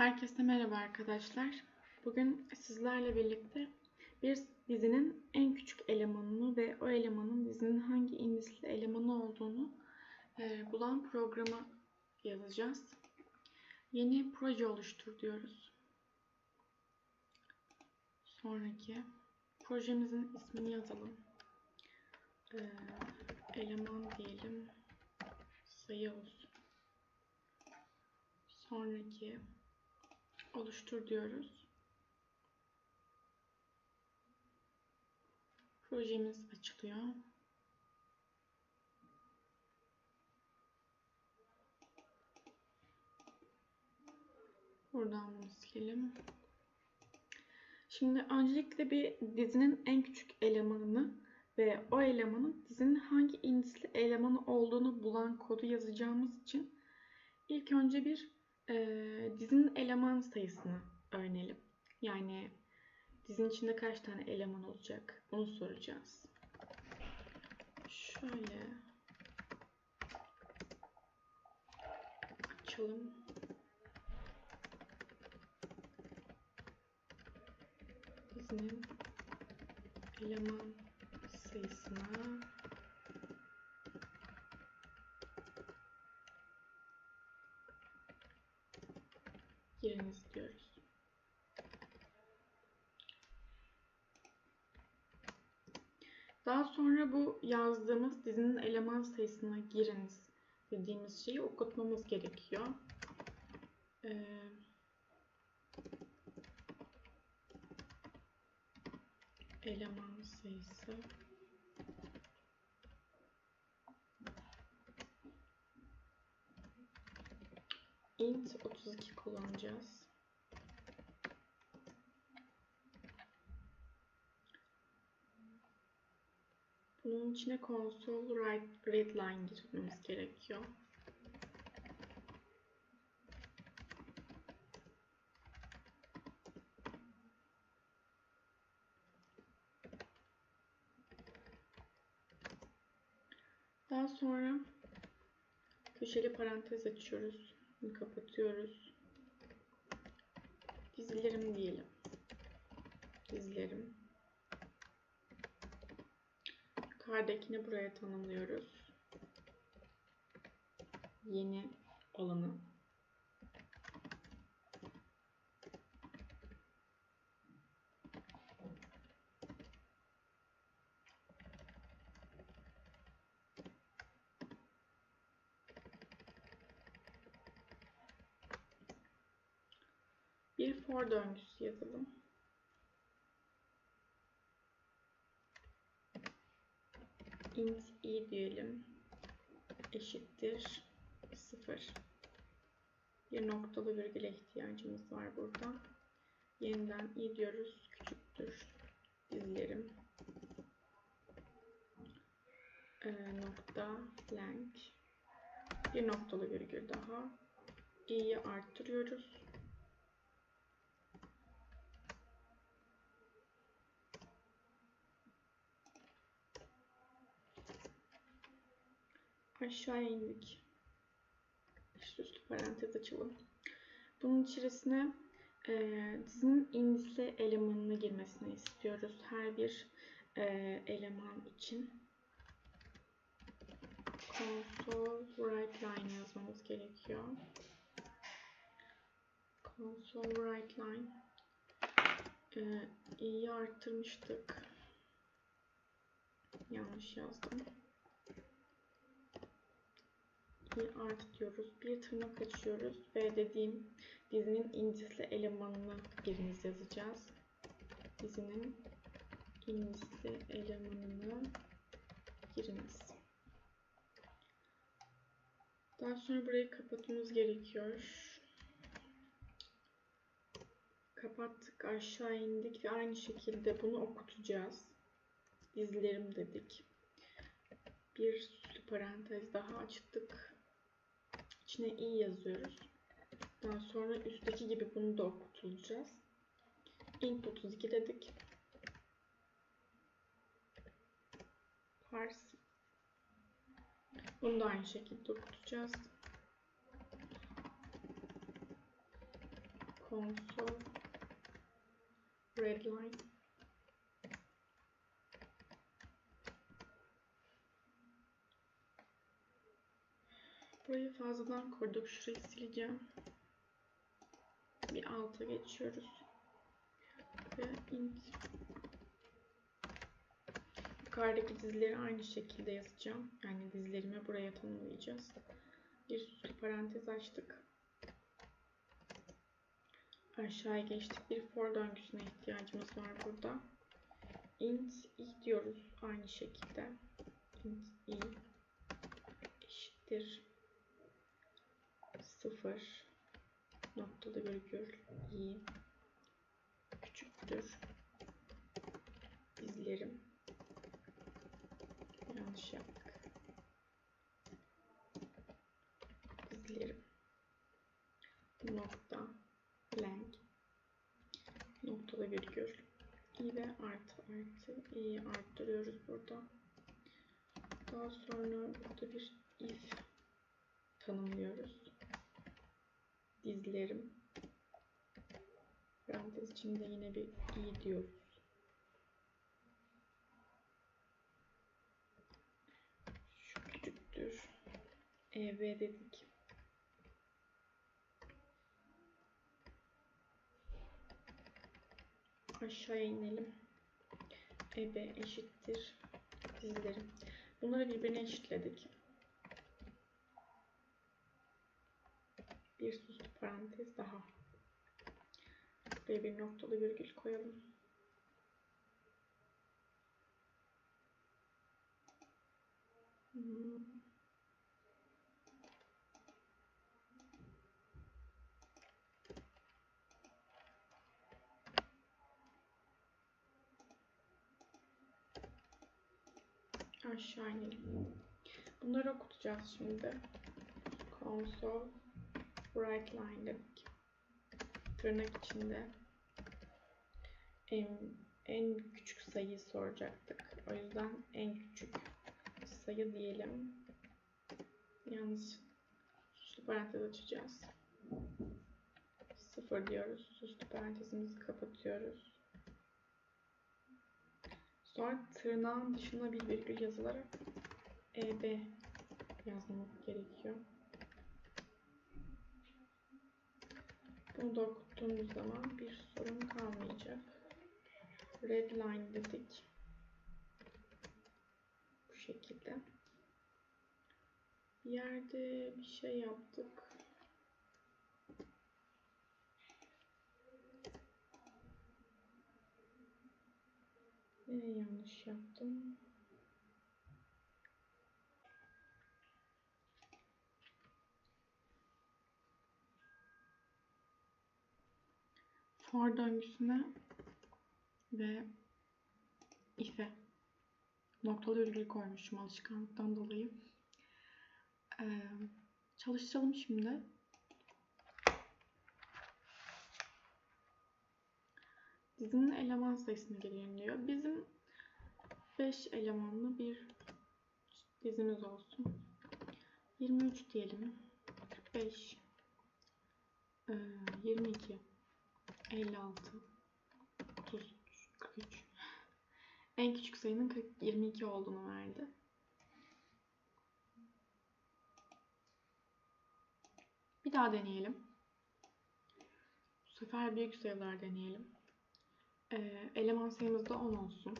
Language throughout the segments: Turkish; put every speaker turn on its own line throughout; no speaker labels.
Herkese merhaba arkadaşlar. Bugün sizlerle birlikte bir dizinin en küçük elemanını ve o elemanın dizinin hangi indisli elemanı olduğunu e, bulan programı yazacağız. Yeni proje oluştur diyoruz. Sonraki projemizin ismini yazalım. E, eleman diyelim. Sayı olsun. Sonraki oluştur diyoruz. Projemiz açılıyor. Buradan bunu silelim. Şimdi öncelikle bir dizinin en küçük elemanını ve o elemanın dizinin hangi indisli elemanı olduğunu bulan kodu yazacağımız için ilk önce bir e, dizinin eleman sayısını öğrenelim. Yani dizinin içinde kaç tane eleman olacak bunu soracağız. Şöyle açalım. Dizinin eleman sayısına giriniz diyoruz. Daha sonra bu yazdığımız dizinin eleman sayısına giriniz dediğimiz şeyi okutmamız gerekiyor. Ee, eleman sayısı int 32 kullanacağız. Bunun içine console write read line girmemiz gerekiyor. Daha sonra köşeli parantez açıyoruz. Kapatıyoruz. Dizilerim diyelim. Dizilerim. Yukarıdakini buraya tanımlıyoruz. Yeni olanı. Bir for döngüsü yazalım. int i diyelim eşittir 0. Bir noktalı virgüle ihtiyacımız var burada. Yeniden i diyoruz. Küçüktür. Dizlerim. Ee, nokta blank. Bir noktalı virgül daha. i'yi arttırıyoruz. Aşağı indik. Üst üstü parantez açalım. Bunun içerisine e, dizinin indisli elemanını girmesini istiyoruz. Her bir e, eleman için. Console write line yazmamız gerekiyor. Console write line. E, i'yi arttırmıştık. Yanlış yazdım i art diyoruz. Bir tırnak açıyoruz ve dediğim dizinin indisli elemanını birimiz yazacağız. Dizinin indisli elemanını giriniz. Daha sonra burayı kapatmamız gerekiyor. Kapattık, aşağı indik ve aynı şekilde bunu okutacağız. Dizlerim dedik. Bir süslü parantez daha açtık. İçine i yazıyoruz. Daha sonra üstteki gibi bunu da okutulacağız. int 32 dedik. Parse. Bunu da aynı şekilde okutacağız. console redline Burayı fazladan koyduk. Şurayı sileceğim. Bir alta geçiyoruz. Ve int. Yukarıdaki dizileri aynı şekilde yazacağım. Yani dizilerimi buraya tanımlayacağız. Bir süslü parantez açtık. Aşağıya geçtik. Bir for döngüsüne ihtiyacımız var burada. int i diyoruz aynı şekilde. int i eşittir 0 noktalı virgül i küçüktür. İzlerim. Yanlış yaptık. İzlerim. Nokta. Blank. Noktalı virgül i ve artı artı. İ'yi arttırıyoruz burada. Daha sonra burada bir if tanımlıyoruz dizlerim. Parantez içinde yine bir i diyoruz. Şu küçüktür. ev dedik. Aşağı inelim. ebe eşittir dizlerim. Bunları birbirine eşitledik. Bir süslü parantez daha. Buraya bir noktalı virgül koyalım. Hmm. Aşağı inelim. Bunları okutacağız şimdi. Console right line dedik. Tırnak içinde en, en küçük sayıyı soracaktık. O yüzden en küçük sayı diyelim. Yalnız süslü parantez açacağız. Sıfır diyoruz. Süslü parantezimizi kapatıyoruz. Sonra tırnağın dışına bir virgül yazılarak EB yazmamız gerekiyor. Bunu da okuttuğumuz zaman bir sorun kalmayacak. Redline dedik. Bu şekilde. Bir yerde bir şey yaptık. Nereye yanlış yaptım? For döngüsüne ve if'e noktalı virgül koymuşum alışkanlıktan dolayı. Ee, çalıştıralım şimdi. Dizinin eleman sayısını girelim diyor. Bizim 5 elemanlı bir dizimiz olsun. 23 diyelim. 45 22 56 33 43 en küçük sayının 40, 22 olduğunu verdi. Bir daha deneyelim. Bu sefer büyük sayılar deneyelim. Ee, eleman sayımız da 10 olsun.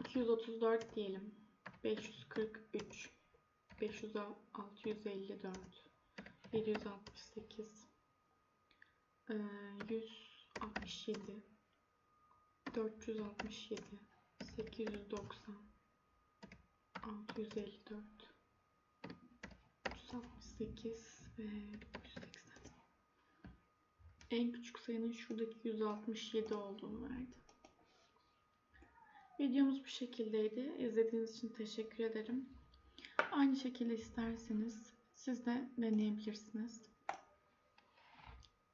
234 diyelim. 543 554 768 167 467 890 654 368 ve 180 en küçük sayının şuradaki 167 olduğunu verdi. Videomuz bu şekildeydi. İzlediğiniz için teşekkür ederim. Aynı şekilde isterseniz siz de deneyebilirsiniz.